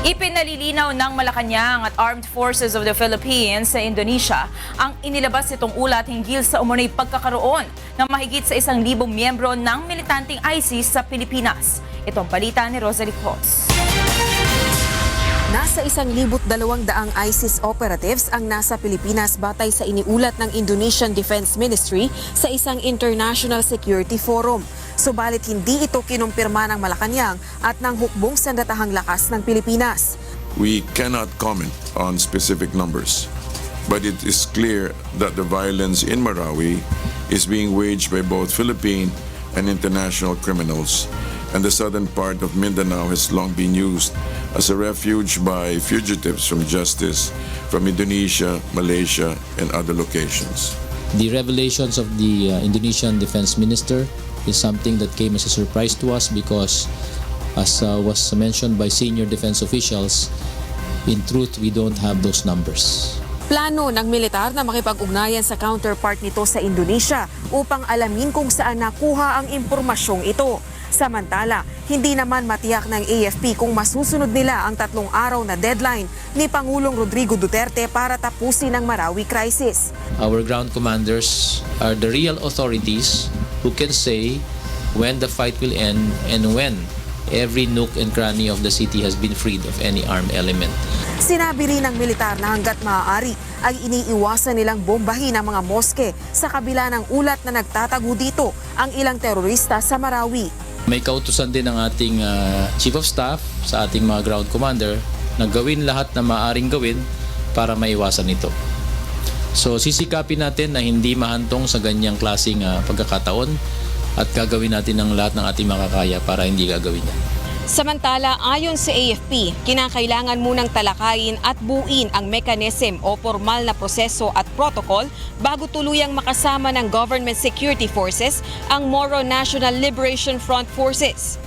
Ipinalilinaw ng Malacanang at Armed Forces of the Philippines sa Indonesia ang inilabas itong ulat hinggil sa umunay pagkakaroon ng mahigit sa isang libong miyembro ng militanteng ISIS sa Pilipinas. Itong balita ni Rosalie Cruz. Nasa isang libot dalawang daang ISIS operatives ang nasa Pilipinas batay sa iniulat ng Indonesian Defense Ministry sa isang international security forum. Subalit hindi ito kinumpirma ng Malacanang at ng hukbong sandatahang lakas ng Pilipinas. We cannot comment on specific numbers, but it is clear that the violence in Marawi is being waged by both Philippine and international criminals, and the southern part of Mindanao has long been used as a refuge by fugitives from justice from Indonesia, Malaysia, and other locations. The revelations of the uh, Indonesian defense minister is something that came as a surprise to us because, as uh, was mentioned by senior defense officials, in truth, we don't have those numbers. Plano ng militar na makipag-ugnayan sa counterpart nito sa Indonesia upang alamin kung saan nakuha ang impormasyong ito. Samantala, hindi naman matiyak ng AFP kung masusunod nila ang tatlong araw na deadline ni Pangulong Rodrigo Duterte para tapusin ang Marawi crisis. Our ground commanders are the real authorities who can say when the fight will end and when every nook and cranny of the city has been freed of any armed element. Sinabi rin ng militar na hanggat maaari ay iniiwasan nilang bombahin ang mga moske sa kabila ng ulat na nagtatago dito ang ilang terorista sa Marawi. May kautusan din ng ating uh, Chief of Staff sa ating mga ground commander na gawin lahat na maaaring gawin para maiwasan ito. So sisikapin natin na hindi mahantong sa ganyang klaseng uh, pagkakataon at gagawin natin ang lahat ng ating makakaya para hindi gagawin yan. Samantala, ayon sa AFP, kinakailangan munang talakayin at buuin ang mechanism o formal na proseso at protocol bago tuluyang makasama ng government security forces ang Moro National Liberation Front Forces.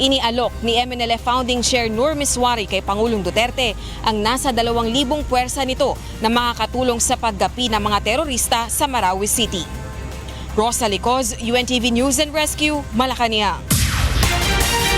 Inialok ni MNLF founding chair Nur Miswari kay Pangulong Duterte ang nasa 2,000 puwersa nito na makakatulong sa paggapi ng mga terorista sa Marawi City. Rosa Licoz, UNTV News and Rescue, Malacanang.